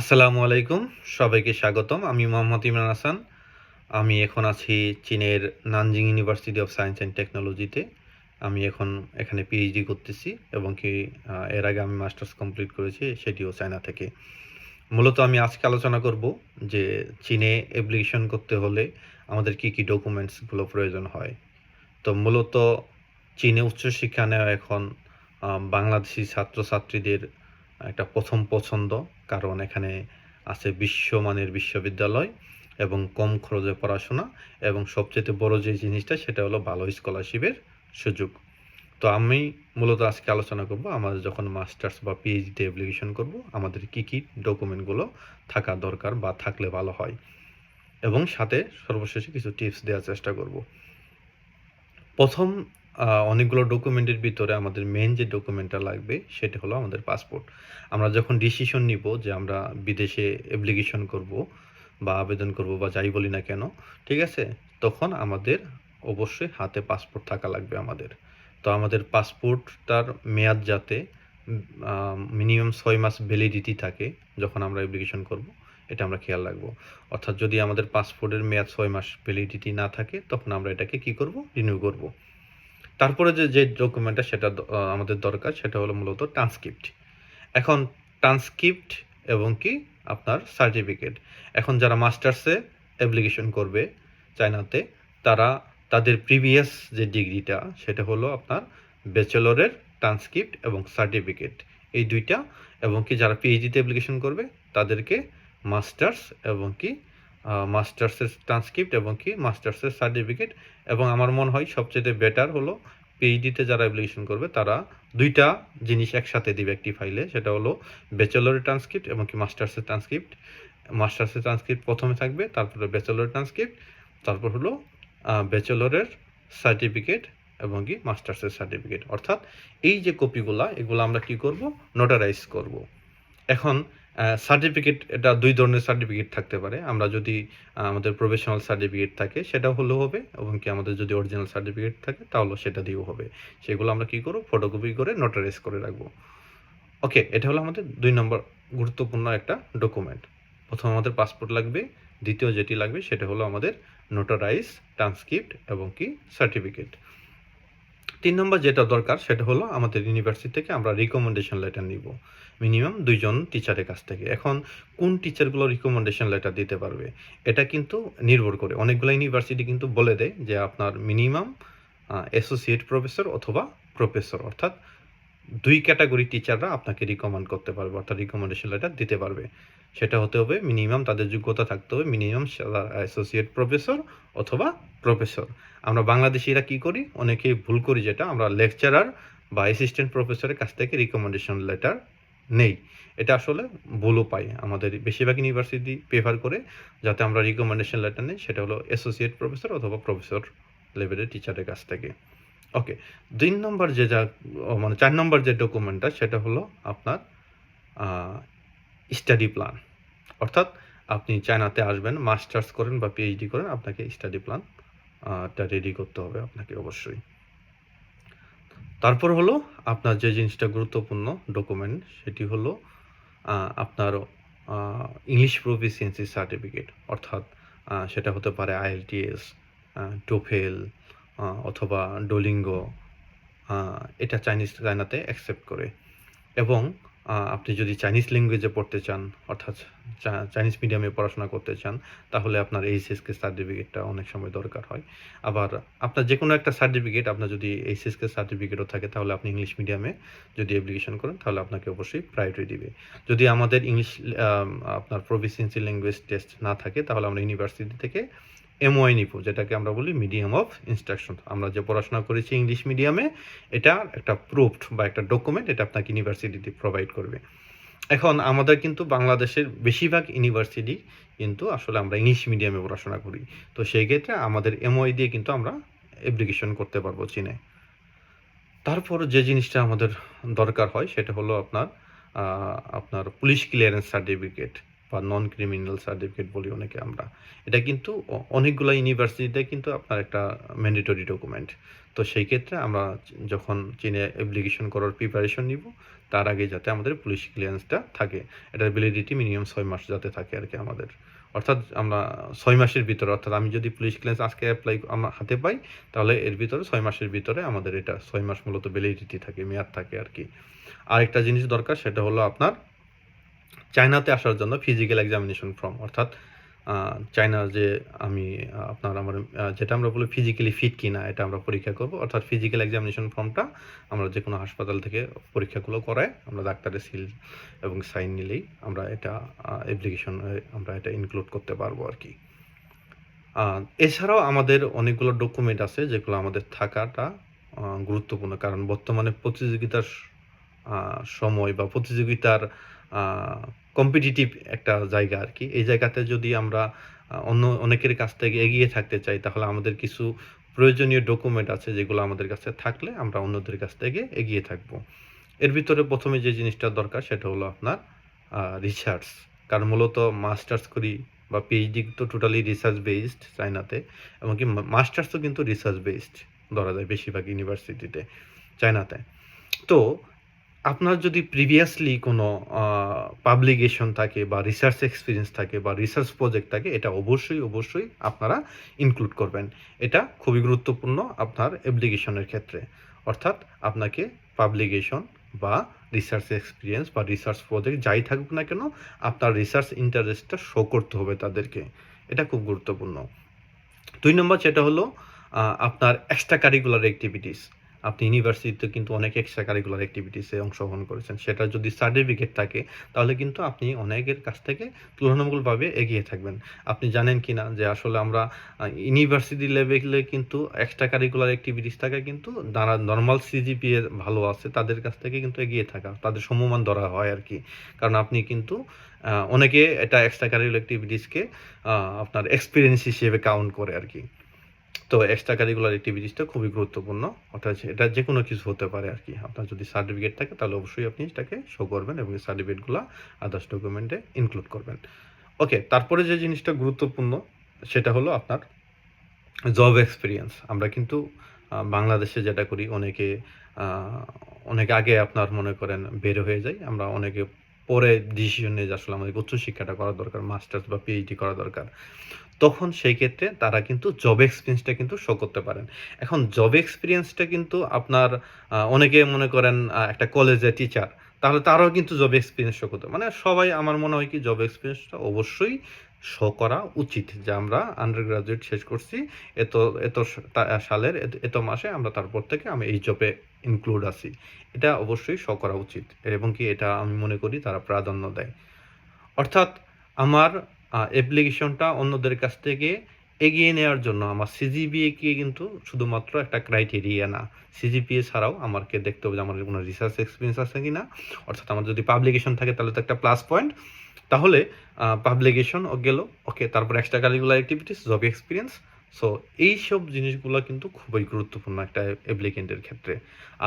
আসসালামু আলাইকুম, সবাইকে স্বাগতম। আমি মোহাম্মদ ইমরান হাসান। আমি এখন আছি চীনের Nanjing university of science and টেকনোলজিতে আমি এখন এখানে পিএইচডি করতেছি এবং কি এর আগে আমি মাস্টার্স কমপ্লিট করেছি, সেটিও চায়না থেকে। মূলত আমি আজকে আলোচনা করব যে চীনে অ্যাপ্লিকেশন করতে হলে আমাদের কি কি ডকুমেন্টসগুলো প্রয়োজন হয়। তো মূলত চীনে উচ্চশিক্ষা নেওয়া এখন বাংলাদেশি ছাত্রছাত্রীদের একটা প্রথম পছন্দ, কারণ এখানে আছে বিশ্বমানের বিশ্ববিদ্যালয় এবং কম খরচে পড়াশোনা এবং সবচেয়ে বড় যে জিনিসটা সেটা হলো ভালো স্কলারশিপের সুযোগ। তো আমি মূলত আজকে আলোচনা করব আমাদের যখন মাস্টার্স বা পিএইচডি অ্যাপ্লিকেশন করব, আমাদের কি কি ডকুমেন্টগুলো থাকা দরকার বা থাকলে ভালো হয় এবং সাথে সর্বশেষে কিছু টিপস দেওয়ার চেষ্টা করব। প্রথম অনেকগুলো ডকুমেন্টের ভিতরে আমাদের মেন যে ডকুমেন্টটা লাগবে, সেটা হলো আমাদের পাসপোর্ট আমরা যখন ডিসিশন নিব যে আমরা বিদেশে অ্যাপ্লিকেশন করব বা আবেদন করব বা যাই বলি না কেন, ঠিক আছে? তখন আমাদের অবশ্যই হাতে পাসপোর্ট থাকা লাগবে আমাদের। তো আমাদের পাসপোর্টটার মেয়াদ যাতে মিনিমাম ছয় মাস ভ্যালিডিটি থাকে যখন আমরা অ্যাপ্লিকেশন করব, এটা আমরা খেয়াল রাখব। অর্থাৎ যদি আমাদের পাসপোর্টের মেয়াদ ছয় মাস ভ্যালিডিটি না থাকে, তখন আমরা এটাকে কি করব? রিনিউ করব। তারপরে যে যে ডকুমেন্টটা সেটা আমাদের দরকার, সেটা হলো মূলত ট্রান্সক্রিপ্ট এখন ট্রান্সক্রিপ্ট এবং কি? আপনার সার্টিফিকেট এখন যারা মাস্টার্সে অ্যাপ্লিকেশন করবে চায়নাতে, তারা তাদের প্রিভিয়াস যে ডিগ্রিটা, সেটা হলো আপনার ব্যাচেলরের ট্রান্সক্রিপ্ট এবং সার্টিফিকেট এই দুইটা এবং কি যারা পিএইচডিতে অ্যাপ্লিকেশন করবে, তাদেরকে মাস্টার্স এবং কি মাস্টার্সের ট্রান্সক্রিপ্ট এবং কি? মাস্টার্সের সার্টিফিকেট এবং আমার মনে হয় সবচেয়ে বেটার হলো পিএইচডিতে যারা অ্যাপ্লিকেশন করবে, তারা দুইটা জিনিস একসাথে দিবে একটি ফাইলে সেটা হলো ব্যাচেলরের ট্রান্সক্রিপ্ট এবং কি মাস্টার্সের ট্রান্সক্রিপ্ট মাস্টার্সের ট্রান্সক্রিপ্ট প্রথমে থাকবে, তারপরে ব্যাচেলরের ট্রান্সক্রিপ্ট তারপর হলো ব্যাচেলরের সার্টিফিকেট এবং কি মাস্টার্সের সার্টিফিকেট অর্থাৎ এই যে কপিগুলা এগুলো আমরা কি করব? নোটারাইজ করব। এখন সার্টিফিকেট এটা দুই ধরনের সার্টিফিকেট থাকতে পারে। আমরা যদি আমাদের প্রফেশনাল সার্টিফিকেট থাকে, সেটা হলেও হবে, এবং কি আমাদের যদি অরিজিনাল সার্টিফিকেট থাকে তাহলে সেটা দিয়েও হবে। সেগুলো আমরা কি করব? ফটোকপি করে নোটারাইজ করে রাখব। ওকে এটা হলো আমাদের দুই নম্বর গুরুত্বপূর্ণ একটা ডকুমেন্ট প্রথম আমাদের পাসপোর্ট লাগবে, দ্বিতীয় যেটি লাগবে, সেটা হলো আমাদের নোটারাইজ ট্রান্সক্রিপ্ট এবং কি সার্টিফিকেট তিন নম্বর যেটা দরকার, সেটা হলো আমাদের ইউনিভার্সিটি থেকে আমরা রিকমেন্ডেশন লেটার নিব। মিনিমাম দুইজন টিচারের কাছ থেকে। এখন কোন টিচারগুলো রিকমেন্ডেশন লেটার দিতে পারবে, এটা কিন্তু নির্ভর করে। অনেকগুলো ইউনিভার্সিটি কিন্তু বলে দেয় যে আপনার মিনিমাম অ্যাসোসিয়েট প্রফেসর অথবা প্রফেসর অর্থাৎ দুই ক্যাটাগরি টিচাররা আপনাকে রিকমেন্ড করতে পারবে, অর্থাৎ রিকমেন্ডেশন লেটার দিতে পারবে। সেটা হতে হবে মিনিমাম, তাদের যোগ্যতা থাকতে হবে মিনিমাম অ্যাসোসিয়েট প্রফেসর অথবা প্রফেসর আমরা বাংলাদেশিরা কি করি? অনেকেই ভুল করি যেটা। আমরা লেকচারার বা অ্যাসিস্ট্যান্ট প্রফেসরের কাছ থেকে রিকমেন্ডেশন লেটার নেই। এটা আসলে ভুলও পাই আমাদের বেশিরভাগ ইউনিভার্সিটি প্রেফার করে যাতে আমরা রিকমেন্ডেশন লেটার নেই, সেটা হলো অ্যাসোসিয়েট প্রফেসর অথবা প্রফেসর লেভেলের টিচারের কাছ থেকে। ওকে দুই নম্বর যে যা মানে চার নম্বর যে ডকুমেন্টটা সেটা হলো আপনার স্টাডি প্ল্যান অর্থাৎ আপনি চায়নাতে আসবেন মাস্টার্স করেন বা পিএইচডি করেন, আপনাকে স্টাডি প্ল্যান টা রেডি করতে হবে আপনাকে অবশ্যই। তারপর হলো আপনার যে জিনিসটা গুরুত্বপূর্ণ ডকুমেন্ট সেটি হলো আপনার ইংলিশ প্রফিসিয়েন্সি সার্টিফিকেট অর্থাৎ সেটা হতে পারে আইএলটিএস টোফেল অথবা ডোলিঙ্গো এটা চাইনিজ চায়নাতে অ্যাকসেপ্ট করে। এবং আপনি যদি চাইনিজ ল্যাঙ্গুয়েজে পড়তে চান, অর্থাৎ চাইনিজ মিডিয়ামে পড়াশোনা করতে চান, তাহলে আপনার এইচএসকে সার্টিফিকেটটা অনেক সময় দরকার হয়। আবার আপনার যে কোনো একটা সার্টিফিকেট আপনার যদি এইচএসকে সার্টিফিকেটও থাকে, তাহলে আপনি ইংলিশ মিডিয়ামে যদি অ্যাপ্লিকেশন করেন, তাহলে আপনাকে অবশ্যই প্রায়োরিটি দিবে। যদি আমাদের ইংলিশ আপনার প্রফিসিয়েন্সি ল্যাঙ্গুয়েজ টেস্ট না থাকে, তাহলে আমরা ইউনিভার্সিটি থেকে এমওআই নিব, যেটাকে আমরা বলি মিডিয়াম অফ ইনস্ট্রাকশন আমরা যে পড়াশোনা করেছি ইংলিশ মিডিয়ামে এটা একটা প্রুফড বা একটা ডকুমেন্ট এটা আপনাকে ইউনিভার্সিটিতে প্রোভাইড করবে। এখন আমাদের কিন্তু বাংলাদেশের বেশিরভাগ ইউনিভার্সিটি কিন্তু আসলে আমরা ইংলিশ মিডিয়ামে পড়াশোনা করি। তো সেই ক্ষেত্রে আমাদের এমওআই দিয়ে কিন্তু আমরা অ্যাপ্লিকেশন করতে পারব চীনে। তারপর যে জিনিসটা আমাদের দরকার হয়, সেটা হলো আপনার আপনার পুলিশ ক্লিয়ারেন্স সার্টিফিকেট বা নন ক্রিমিনাল সার্টিফিকেট বলি অনেকে আমরা। এটা কিন্তু অনেকগুলো ইউনিভার্সিটিতে কিন্তু আপনার একটা ম্যান্ডেটরি ডকুমেন্ট তো সেই ক্ষেত্রে আমরা যখন চীনে অ্যাপ্লিকেশন করার প্রিপারেশন নিব, তার আগে যাতে আমাদের পুলিশ ক্লিয়ারেন্সটা থাকে। এটার ভ্যালিডিটি মিনিমাম ছয় মাস যাতে থাকে আর কি আমাদের। অর্থাৎ আমরা ছয় মাসের ভিতরে, অর্থাৎ আমি যদি পুলিশ ক্লিয়ারেন্স আজকে অ্যাপ্লাই আমার হাতে পাই, তাহলে এর ভিতরে ছয় মাসের ভিতরে আমাদের এটা ছয় মাস মূলত ভ্যালিডিটি থাকে, মেয়াদ থাকে আর কি। আরেকটা জিনিস দরকার, সেটা হলো আপনার চায়নাতে আসার জন্য ফিজিক্যাল এক্সামিনেশন ফর্ম অর্থাৎ চায়নার যে আমি আপনার আমার যেটা আমরা বলি ফিজিক্যালি ফিট কিনা, এটা আমরা পরীক্ষা করব। অর্থাৎ ফিজিক্যাল এক্সামিনেশন ফর্মটা আমরা যে কোনো হাসপাতাল থেকে পরীক্ষাগুলো করায় আমরা ডাক্তারের সিল এবং সাইন নিলেই আমরা এটা অ্যাপ্লিকেশন আমরা এটা ইনক্লুড করতে পারব আর কি। এছাড়াও আমাদের অনেকগুলো ডকুমেন্ট আছে যেগুলো আমাদের থাকাটা গুরুত্বপূর্ণ। কারণ বর্তমানে প্রতিযোগিতার সময় বা প্রতিযোগিতার কম্পিটিটিভ একটা জায়গা আর কি এই জায়গাতে যদি আমরা অন্য অনেকের কাছ থেকে এগিয়ে থাকতে চাই, তাহলে আমাদের কিছু প্রয়োজনীয় ডকুমেন্ট আছে যেগুলো আমাদের কাছে থাকলে আমরা অন্যদের কাছ থেকে এগিয়ে থাকব। এর ভিতরে প্রথমে যে জিনিসটা দরকার, সেটা হলো আপনার রিসার্চ কারণ মূলত মাস্টার্স করি বা পিএইচডি তো টোটালি রিসার্চ বেসড চায়নাতে, এমনকি মাস্টার্সও কিন্তু রিসার্চ বেসড ধরা যায় বেশিরভাগ ইউনিভার্সিটিতে চায়নাতে। তো আপনার যদি প্রিভিয়াসলি কোনো পাবলিকেশন থাকে বা রিসার্চ এক্সপিরিয়েন্স থাকে বা রিসার্চ প্রজেক্ট থাকে, এটা অবশ্যই অবশ্যই আপনারা ইনক্লুড করবেন। এটা খুবই গুরুত্বপূর্ণ আপনার অ্যাপ্লিকেশনের ক্ষেত্রে। অর্থাৎ আপনাকে পাবলিকেশন বা রিসার্চ এক্সপিরিয়েন্স বা রিসার্চ প্রজেক্ট যাই থাকুক না কেন, আপনার রিসার্চ ইন্টারেস্টটা শো করতে হবে তাদেরকে। এটা খুব গুরুত্বপূর্ণ। দুই নম্বর যেটা হলো আপনার এক্সট্রা কারিকুলার অ্যাক্টিভিটিস আপনি ইউনিভার্সিটিতে কিন্তু অনেক এক্সট্রা কারিকুলার অ্যাক্টিভিটিসে অংশগ্রহণ করেছেন। সেটা যদি সার্টিফিকেট থাকে, তাহলে কিন্তু আপনি অনেকের কাছ থেকে তুলনামূলকভাবে এগিয়ে থাকবেন। আপনি জানেন কি না যে আসলে আমরা ইউনিভার্সিটি লেভেলে কিন্তু এক্সট্রা কারিকুলার অ্যাক্টিভিটিস থাকে কিন্তু যারা নর্মাল সিজিপি সিজিপিএ ভালো আছে, তাদের কাছ থেকে কিন্তু এগিয়ে থাকা, তাদের সমমান ধরা হয় আর কি কারণ আপনি কিন্তু অনেকে এটা এক্সট্রা কারিকুলার অ্যাক্টিভিটিসকে আপনার এক্সপিরিয়েন্স হিসেবে কাউন্ট করে আর কি তো এক্সট্রা কারিকুলার অ্যাক্টিভিটিসটা খুবই গুরুত্বপূর্ণ। অর্থাৎ এটা যে কোনো কিছু হতে পারে আর কি। আপনার যদি সার্টিফিকেট থাকে, তাহলে অবশ্যই আপনি এটাকে শো করবেন এবং সার্টিফিকেটগুলো আদার্স ডকুমেন্টে ইনক্লুড করবেন। ওকে তারপরে যে জিনিসটা গুরুত্বপূর্ণ, সেটা হলো আপনার জব এক্সপিরিয়েন্স আমরা কিন্তু বাংলাদেশে যেটা করি, অনেকে অনেক আগে আপনার মনে করেন বের হয়ে যায় আমরা অনেকে পরে ডিসিশন নিয়ে যে আসলে আমাদের উচ্চশিক্ষাটা করা দরকার মাস্টার্স বা পিএইচডি করা দরকার। তখন সেই ক্ষেত্রে তারা কিন্তু জব এক্সপিরিয়েন্সটা কিন্তু শো করতে পারেন। এখন জব এক্সপিরিয়েন্সটা কিন্তু আপনার অনেকে মনে করেন একটা কলেজে টিচার তাহলে তারাও কিন্তু জব এক্সপিরিয়েন্স শো করতে মানে সবাই আমার মনে হয় কি জব এক্সপিরিয়েন্সটা অবশ্যই শো করা উচিত যে আমরা আন্ডার গ্রাজুয়েট শেষ করছি, এত এত সালের, এত- মাসে আমরা তারপর থেকে আমি এই জবে ইনক্লুড আছি। এটা অবশ্যই শো করা উচিত এবং কি এটা আমি মনে করি তারা প্রাধান্য দেয়। অর্থাৎ আমার অ্যাপ্লিকেশনটা অন্যদের কাছ থেকে এগিয়ে নেওয়ার জন্য আমার সিজিপিএ কে কিন্তু শুধুমাত্র একটা ক্রাইটেরিয়া না। সিজিপিএ ছাড়াও আমাকে দেখতে হবে যে আমার কোনো রিসার্চ এক্সপিরিয়েন্স আছে কি না অর্থাৎ আমার যদি পাবলিকেশন থাকে তাহলে তো একটা প্লাস পয়েন্ট তাহলে পাবলিকেশন গেল। ওকে তারপর extra curricular activities job experience so এই সব জিনিসগুলো কিন্তু খুবই গুরুত্বপূর্ণ একটা অ্যাপ্লিকেন্টের ক্ষেত্রে।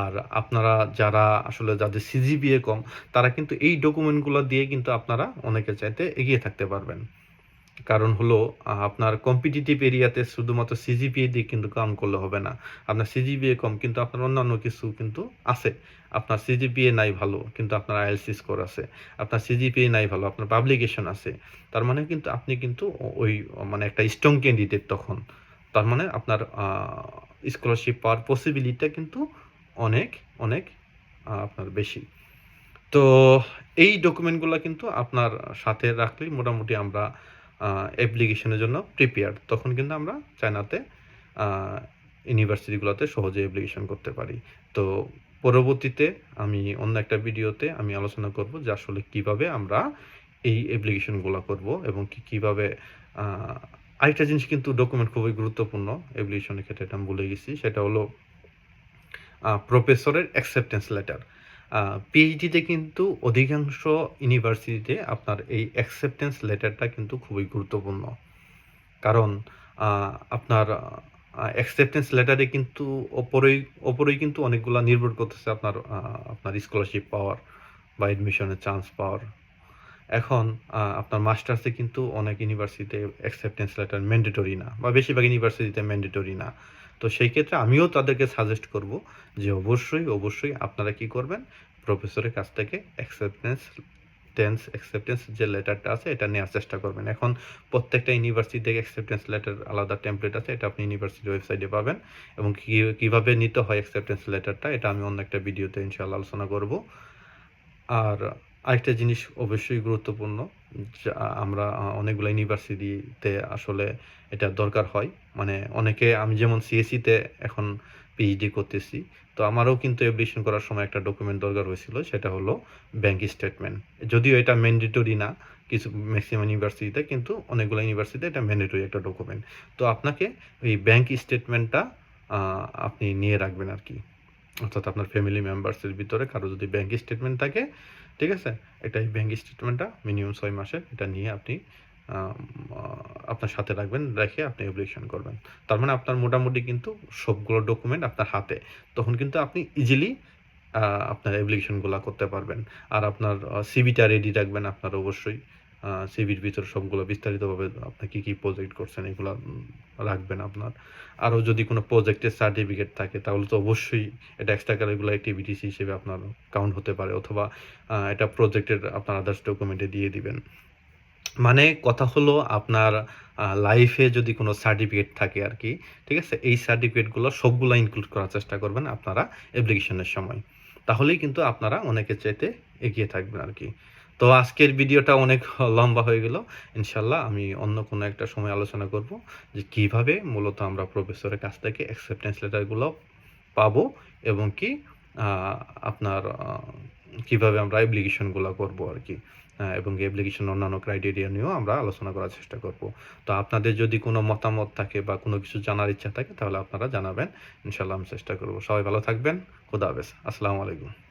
আর আপনারা যারা আসলে যাদের সিজিপিএ কম, তারা কিন্তু এই ডকুমেন্টগুলো দিয়ে কিন্তু আপনারা অনেকের চাইতে এগিয়ে থাকতে পারবেন। কারণ হলো আপনার কম্পিটিটিভ এরিয়াতে শুধুমাত্র সিজিপিএ দিয়ে কিন্তু কাম করলে হবে না। আপনার সিজিপিএ কম, কিন্তু আপনার অন্যান্য কিছু কিন্তু আছে। আপনার সিজিপিএ নাই ভালো, কিন্তু আপনার আইএলসি স্কোর আছে। আপনার সিজিপিএ নাই ভালো, আপনার পাবলিকেশন আছে। তার মানে কিন্তু আপনি কিন্তু ওই মানে একটা স্ট্রং ক্যান্ডিডেট তখন। তার মানে আপনার স্কলারশিপ পাওয়ার পসিবিলিটিটা কিন্তু অনেক অনেক আপনার বেশি। তো এই ডকুমেন্টগুলো কিন্তু আপনার সাথে রাখলেই মোটামুটি আমরা অ্যাপ্লিকেশনের জন্য প্রিপেয়ার তখন কিন্তু আমরা চায়নাতে ইউনিভার্সিটিগুলোতে সহজে অ্যাপ্লিকেশন করতে পারি। তো পরবর্তীতে আমি অন্য একটা ভিডিওতে আমি আলোচনা করব যে আসলে কীভাবে আমরা এই অ্যাপ্লিকেশনগুলো করব এবং কি কীভাবে আরেকটা জিনিস কিন্তু ডকুমেন্ট খুবই গুরুত্বপূর্ণ অ্যাপ্লিকেশনের ক্ষেত্রে, এটা আমি ভুলে গেছি। সেটা হলো প্রফেসরের অ্যাকসেপ্টেন্স লেটার পিএইচডিতে কিন্তু অধিকাংশ ইউনিভার্সিটিতে আপনার এই অ্যাকসেপ্টেন্স লেটারটা কিন্তু খুবই গুরুত্বপূর্ণ কারণ আপনার অ্যাকসেপ্টেন্স লেটারে কিন্তু ওপরেই ওপরেই কিন্তু অনেকগুলা নির্ভর করতেছে আপনার আপনার স্কলারশিপ পাওয়ার বা এডমিশনের চান্স পাওয়ার এখন আপনার মাস্টার্সে কিন্তু অনেক ইউনিভার্সিটিতে অ্যাকসেপ্টেন্স লেটার ম্যান্ডেটরি না বা বেশিরভাগ ইউনিভার্সিটিতে ম্যান্ডেটরি না। তো সেই ক্ষেত্রে আমিও তাদেরকে সাজেস্ট করব যে অবশ্যই, অবশ্যই আপনারা কি করবেন? প্রফেসরের কাছ থেকে অ্যাকসেপ্টেন্স টেন্স অ্যাকসেপ্টেন্স যে লেটারটা আছে এটা নেওয়ার চেষ্টা করবেন। এখন প্রত্যেকটা ইউনিভার্সিটি থেকে অ্যাকসেপ্টেন্স লেটার আলাদা টেমপ্লেট আছে। এটা আপনি ইউনিভার্সিটির ওয়েবসাইটে পাবেন এবং কীভাবে নিতে হয় অ্যাকসেপ্টেন্স লেটারটা এটা আমি অন্য একটা ভিডিওতে ইনশাআল্লাহ আলোচনা করব। আর আরেকটা জিনিস অবশ্যই গুরুত্বপূর্ণ আমরা অনেকগুলা ইউনিভার্সিটিতে আসলে এটা দরকার হয়। মানে অনেকে আমি যেমন সিএসইতে এখন পিএইচডি করতেছি। তো আমারও কিন্তু অ্যাপ্লিকেশন করার সময় একটা ডকুমেন্ট দরকার হয়েছিল। সেটা হলো ব্যাংক স্টেটমেন্ট। যদিও এটা ম্যান্ডেটরি না কিছু ম্যাক্সিমাম ইউনিভার্সিটিতে কিন্তু অনেকগুলো ইউনিভার্সিটিতে এটা ম্যান্ডেটরি একটা ডকুমেন্ট। তো আপনাকে ওই ব্যাংক স্টেটমেন্টটা আপনি নিয়ে রাখবেন আর কি অর্থাৎ আপনার ফ্যামিলি মেম্বার্সের ভিতরে কারও যদি ব্যাংক স্টেটমেন্ট থাকে, ঠিক আছে? এটা এই ব্যাঙ্ক স্টেটমেন্টটা মিনিমাম ছয় মাসের এটা নিয়ে আপনি আপনার সাথে রাখবেন। রেখে আপনি অ্যাপ্লিকেশন করবেন। তার মানে আপনার মোটামুটি কিন্তু সবগুলো ডকুমেন্ট আপনার হাতে। তখন কিন্তু আপনি ইজিলি আপনার অ্যাপ্লিকেশনগুলো করতে পারবেন। আর আপনার সিভিটা রেডি রাখবেন আপনার অবশ্যই। সিভির ভিতরে সবগুলো বিস্তারিতভাবে আপনি কি, কি প্রজেক্ট করছেন এগুলা রাখবেন আপনার। আরও যদি কোনো প্রজেক্টের সার্টিফিকেট থাকে তাহলে তো অবশ্যই এটা এক্সট্রা কারিকুলার এক্টিভিটিস হিসেবে আপনার কাউন্ট হতে পারে অথবা এটা প্রজেক্টের আপনার আদার্স ডকুমেন্টে দিয়ে দিবেন। মানে কথা হলো আপনার লাইফে যদি কোনো সার্টিফিকেট থাকে আর কি ঠিক আছে? এই সার্টিফিকেটগুলো সবগুলো ইনক্লুড করার চেষ্টা করবেন আপনারা অ্যাপ্লিকেশনের সময়। তাহলেই কিন্তু আপনারা অনেকের চাইতে এগিয়ে থাকবেন আরকি। তো আজকের ভিডিওটা অনেক লম্বা হয়ে গেল। ইনশাল্লাহ আমি অন্য কোনো একটা সময় আলোচনা করব যে কীভাবে মূলত আমরা প্রফেসরের কাছ থেকে অ্যাকসেপ্টেন্স লেটারগুলো পাবো এবং কি আপনার কীভাবে আমরা অ্যাপ্লিকেশনগুলো করব আরকি। আ এবং অ্যাপ্লিকেশন অন্যান্য ক্রাইটেরিয়া নিয়েও আমরা আলোচনা করার চেষ্টা করব। তো আপনাদের যদি কোনো মতামত থাকে বা কোনো কিছু জানার ইচ্ছা থাকে তাহলে আপনারা জানাবেন। ইনশাল্লাহ আমি চেষ্টা করব। সবাই ভালো থাকবেন। খোদা হাফেজ। আসসালামু আলাইকুম।